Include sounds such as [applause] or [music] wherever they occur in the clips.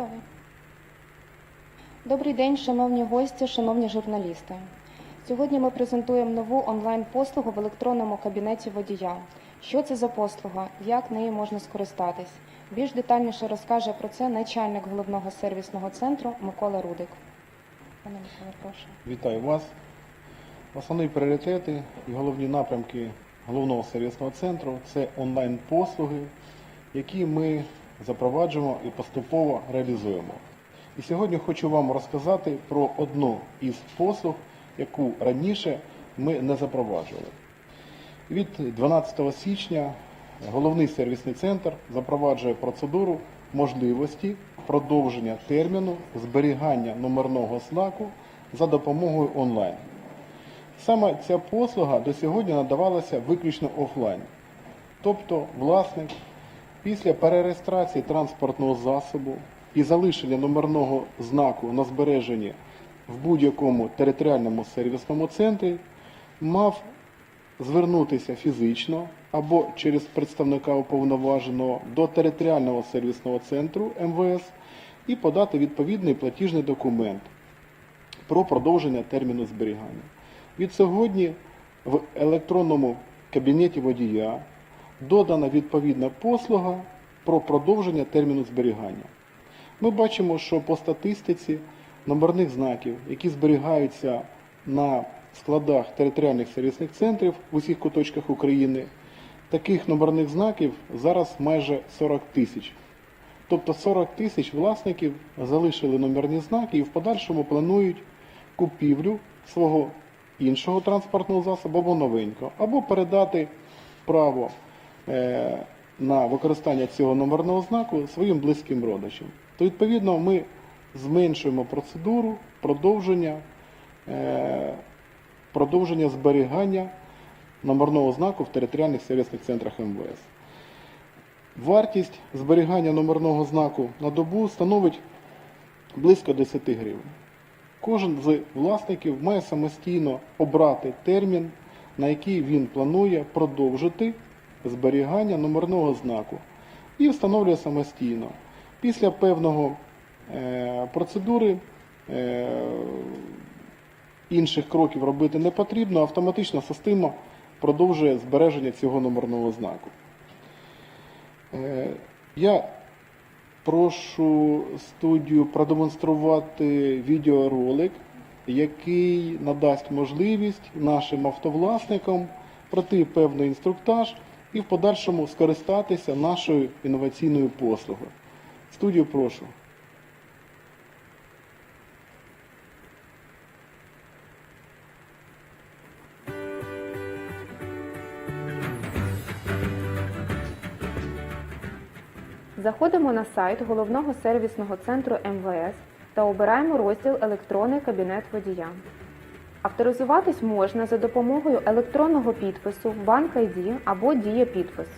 Готові. Добрий день, шановні гості, шановні журналісти. Сьогодні ми презентуємо нову онлайн-послугу в електронному кабінеті водія. Що це за послуга? Як нею можна скористатись? Більш детальніше розкаже про це начальник головного сервісного центру Микола Рудик. Пане Микола, прошу. Вітаю вас. Основні пріоритети і головні напрямки головного сервісного центру це онлайн-послуги, які ми запроваджуємо і поступово реалізуємо. І сьогодні хочу вам розказати про одну із послуг, яку раніше ми не запроваджували. Від 12 січня головний сервісний центр запроваджує процедуру можливості продовження терміну зберігання номерного знаку за допомогою онлайн. Саме ця послуга до сьогодні надавалася виключно офлайн. Тобто власник після перереєстрації транспортного засобу і залишення номерного знаку на збереженні в будь-якому територіальному сервісному центрі мав звернутися фізично або через представника уповноваженого до територіального сервісного центру МВС і подати відповідний платіжний документ про продовження терміну зберігання. Від сьогодні в електронному кабінеті водія додана відповідна послуга про продовження терміну зберігання. Ми бачимо, що по статистиці номерних знаків, які зберігаються на складах територіальних сервісних центрів в усіх куточках України, таких номерних знаків зараз майже 40 тисяч. Тобто 40 тисяч власників залишили номерні знаки і в подальшому планують купівлю свого іншого транспортного засобу або новенького, або передати право на використання цього номерного знаку своїм близьким родичам. То відповідно ми зменшуємо процедуру продовження, е, продовження зберігання номерного знаку в територіальних сервісних центрах МВС. Вартість зберігання номерного знаку на добу становить близько 10 гривень. Кожен з власників має самостійно обрати термін, на який він планує продовжити зберігання номерного знаку і встановлює самостійно. Після певного е, процедури е, інших кроків робити не потрібно, автоматична система продовжує збереження цього номерного знаку. Е, Я прошу студію продемонструвати відеоролик, який надасть можливість нашим автовласникам пройти певний інструктаж і в подальшому скористатися нашою інноваційною послугою. Студію прошу. Заходимо на сайт головного сервісного центру МВС та обираємо розділ Електронний кабінет водія. Авторизуватись можна за допомогою електронного підпису Банк ID або Дія підпис.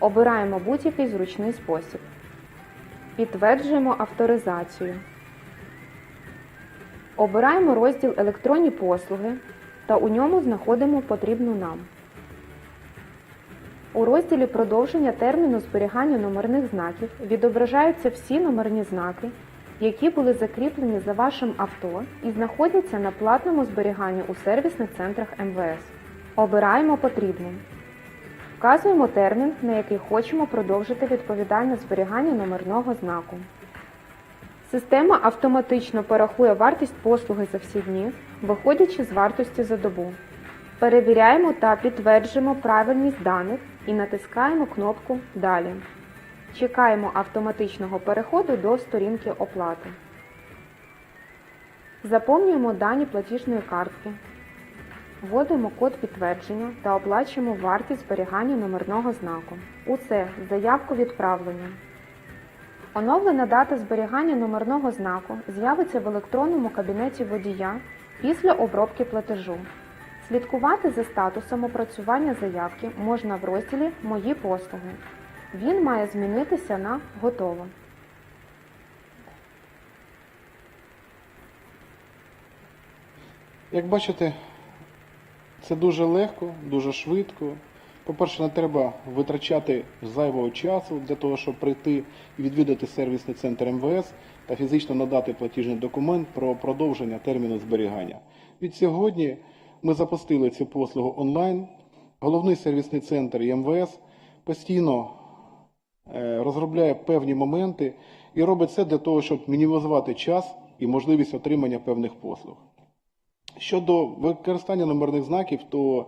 Обираємо будь-який зручний спосіб. Підтверджуємо авторизацію. Обираємо розділ Електронні послуги та у ньому знаходимо потрібну нам. У розділі продовження терміну зберігання номерних знаків відображаються всі номерні знаки, які були закріплені за вашим авто і знаходяться на платному зберіганні у сервісних центрах МВС. Обираємо потрібну. Вказуємо термін, на який хочемо продовжити відповідальне зберігання номерного знаку. Система автоматично порахує вартість послуги за всі дні, виходячи з вартості за добу. Перевіряємо та підтверджуємо правильність даних і натискаємо кнопку Далі. Чекаємо автоматичного переходу до сторінки оплати. Заповнюємо дані платіжної картки. Вводимо код підтвердження та оплачуємо вартість зберігання номерного знаку. Усе заявку відправлення. Оновлена дата зберігання номерного знаку з'явиться в електронному кабінеті водія після обробки платежу. Слідкувати за статусом опрацювання заявки можна в розділі Мої послуги. Він має змінитися на Готово. Як бачите, це дуже легко, дуже швидко По-перше, не треба витрачати зайвого часу для того, щоб прийти і відвідати сервісний центр МВС та фізично надати платіжний документ про продовження терміну зберігання. Від сьогодні ми запустили цю послугу онлайн. Головний сервісний центр і МВС постійно розробляє певні моменти і робить це для того, щоб мінімізувати час і можливість отримання певних послуг. Щодо використання номерних знаків, то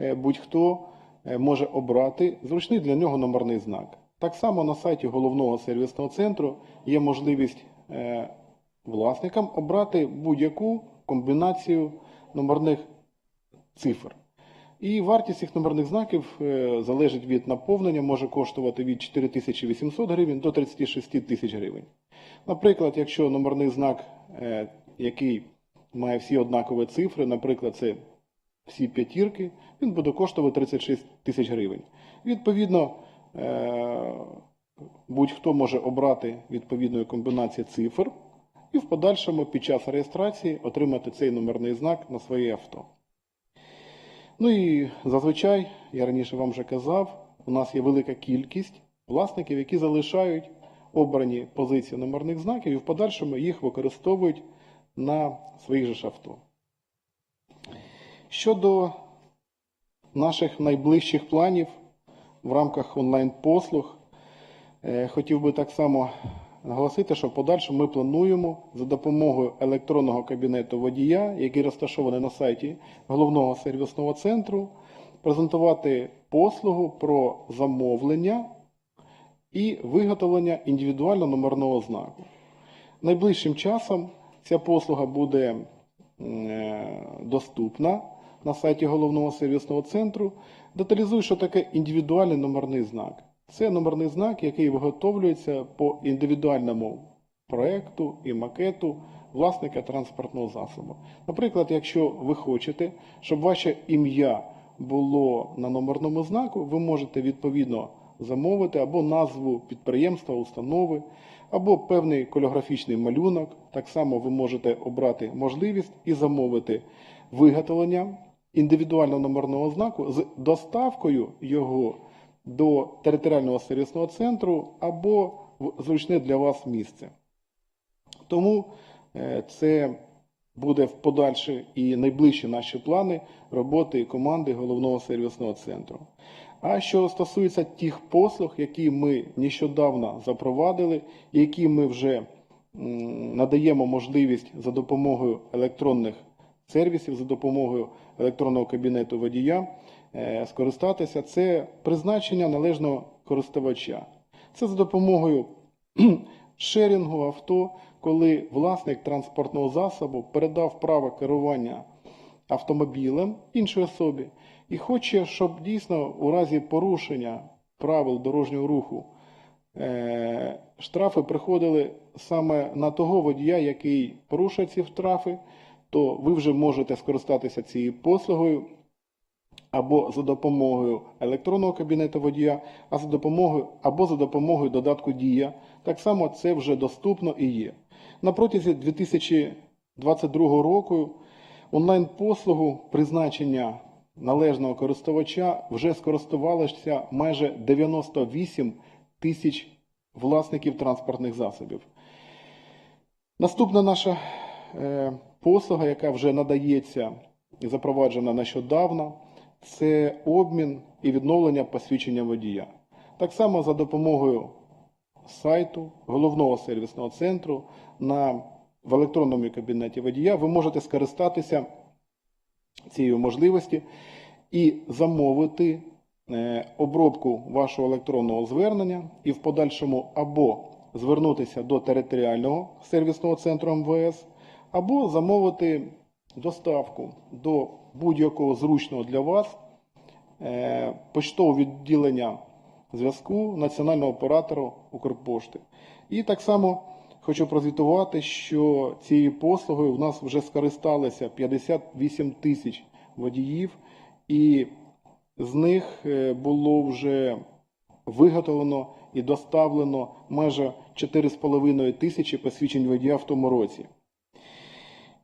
е, будь-хто е, може обрати зручний для нього номерний знак. Так само на сайті головного сервісного центру є можливість е, власникам обрати будь-яку комбінацію номерних цифр. І вартість цих номерних знаків е, залежить від наповнення, може коштувати від 4800 гривень до 36 тисяч гривень. Наприклад, якщо номерний знак, е, який має всі однакові цифри, наприклад, це всі п'ятірки, він буде коштувати 36 тисяч гривень. Відповідно, е, будь-хто може обрати відповідної комбінації цифр і в подальшому під час реєстрації отримати цей номерний знак на своє авто. Ну і зазвичай, я раніше вам вже казав, у нас є велика кількість власників, які залишають обрані позиції номерних знаків і в подальшому їх використовують на своїх же ж авто. Щодо наших найближчих планів в рамках онлайн-послуг, е, хотів би так само наголосити, що в подальшому ми плануємо за допомогою електронного кабінету водія, який розташований на сайті головного сервісного центру, презентувати послугу про замовлення і виготовлення індивідуального номерного знаку. Найближчим часом ця послуга буде е, доступна на сайті головного сервісного центру. Деталізую, що таке індивідуальний номерний знак. Це номерний знак, який виготовлюється по індивідуальному проекту і макету власника транспортного засобу. Наприклад, якщо ви хочете, щоб ваше ім'я було на номерному знаку, ви можете відповідно замовити або назву підприємства, установи, або певний кольографічний малюнок. Так само ви можете обрати можливість і замовити виготовлення індивідуального номерного знаку з доставкою його до територіального сервісного центру або в зручне для вас місце. Тому е, це буде в подальші і найближчі наші плани роботи команди головного сервісного центру. А що стосується тих послуг, які ми нещодавно запровадили, які ми вже надаємо можливість за допомогою електронних сервісів, за допомогою електронного кабінету водія скористатися, це призначення належного користувача. Це за допомогою [clears throat] шерінгу авто, коли власник транспортного засобу передав право керування автомобілем іншій особі і хоче, щоб дійсно у разі порушення правил дорожнього руху е, штрафи приходили саме на того водія, який порушує ці штрафи, то ви вже можете скористатися цією послугою або за допомогою електронного кабінету водія, а за допомогою або за допомогою додатку Дія. Так само це вже доступно і є. На протязі 2022 року онлайн-послугу призначення належного користувача вже скористувалося майже 98 тисяч власників транспортних засобів. Наступна наша е, послуга, яка вже надається і запроваджена нещодавно, це обмін і відновлення посвідчення водія. Так само за допомогою сайту головного сервісного центру на, в електронному кабінеті водія ви можете скористатися цією можливості і замовити е, обробку вашого електронного звернення і в подальшому або звернутися до територіального сервісного центру МВС, або замовити доставку до будь-якого зручного для вас е, поштового відділення зв'язку національного оператору Укрпошти. І так само хочу прозвітувати, що цією послугою в нас вже скористалися 58 тисяч водіїв, і з них е, було вже виготовлено і доставлено майже 4,5 тисячі посвідчень водія в тому році.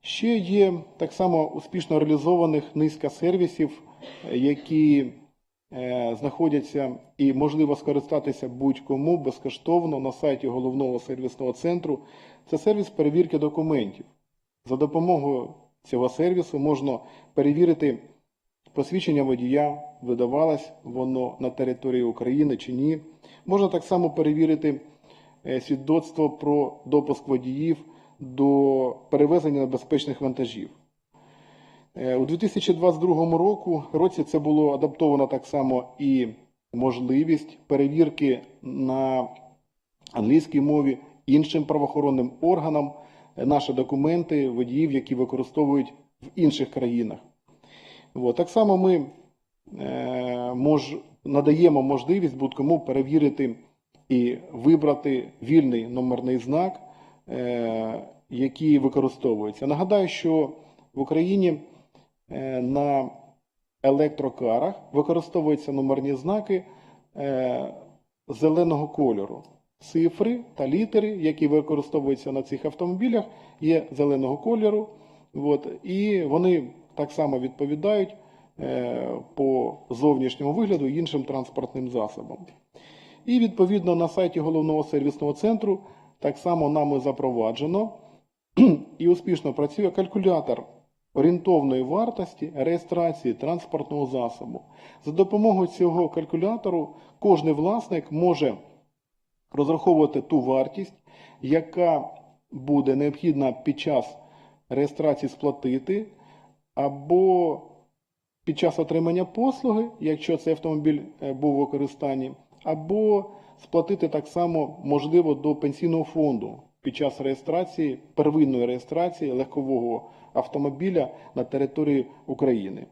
Ще є так само успішно реалізованих низка сервісів, які е, знаходяться і можливо скористатися будь-кому безкоштовно на сайті головного сервісного центру. Це сервіс перевірки документів. За допомогою цього сервісу можна перевірити посвідчення водія, видавалось воно на території України чи ні. Можна так само перевірити е, свідоцтво про допуск водіїв до перевезення небезпечних вантажів. Е, У 2022 року році це було адаптовано так само і можливість перевірки на англійській мові іншим правоохоронним органам е, наші документи водіїв, які використовують в інших країнах. От. Так само ми е, мож, надаємо можливість будь-кому перевірити і вибрати вільний номерний знак, е, який використовується. Нагадаю, що в Україні е, на електрокарах використовуються номерні знаки е, зеленого кольору. Цифри та літери, які використовуються на цих автомобілях, є зеленого кольору. От, і вони так само відповідають по зовнішньому вигляду іншим транспортним засобам. І відповідно на сайті головного сервісного центру так само нами запроваджено і успішно працює калькулятор орієнтовної вартості реєстрації транспортного засобу. За допомогою цього калькулятору кожен власник може розраховувати ту вартість, яка буде необхідна під час реєстрації сплатити, або під час отримання послуги, якщо цей автомобіль е, був у використанні, або сплатити так само можливо до пенсійного фонду під час реєстрації, первинної реєстрації легкового автомобіля на території України.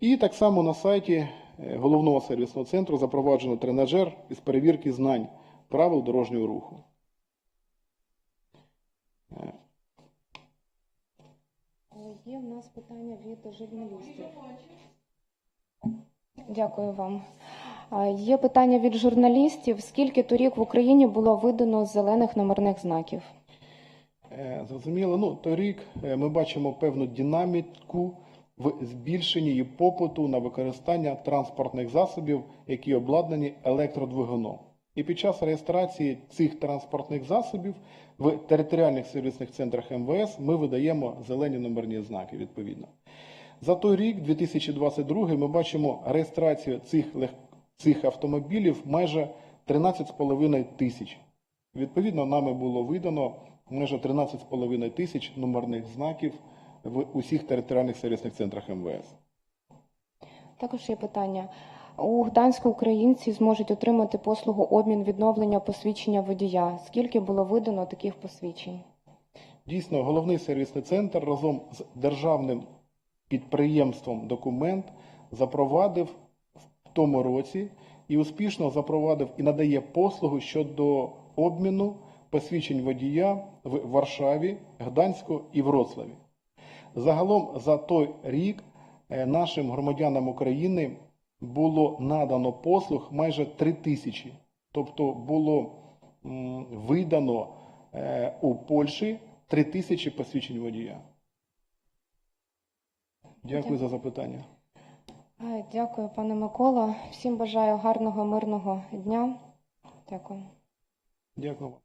І так само на сайті е, головного сервісного центру запроваджено тренажер із перевірки знань правил дорожнього руху. Е, Є в нас питання від журналістів. Дякую вам. Є питання від журналістів. Скільки торік в Україні було видано зелених номерних знаків? Е, Зрозуміло, ну торік е, ми бачимо певну динаміку в збільшенні її попиту на використання транспортних засобів, які обладнані електродвигуном. І під час реєстрації цих транспортних засобів в територіальних сервісних центрах МВС ми видаємо зелені номерні знаки відповідно. За той рік, 2022, ми бачимо реєстрацію цих, цих автомобілів майже 13,5 тисяч. Відповідно, нами було видано майже 13,5 тисяч номерних знаків в усіх територіальних сервісних центрах МВС. Також є питання. У Гданську українці зможуть отримати послугу обмін відновлення посвідчення водія. Скільки було видано таких посвідчень? Дійсно, головний сервісний центр разом з державним підприємством Документ запровадив тому році і успішно запровадив і надає послугу щодо обміну посвідчень водія в Варшаві, Гданську і Вроцлаві. Загалом за той рік е, нашим громадянам України було надано послуг майже 3 тисячі. Тобто було видано е, у Польщі 3 тисячі посвідчень водія. Дякую за запитання. Е, Дякую, пане Микола. Всім бажаю гарного мирного дня. Дякую. Дякую. вам.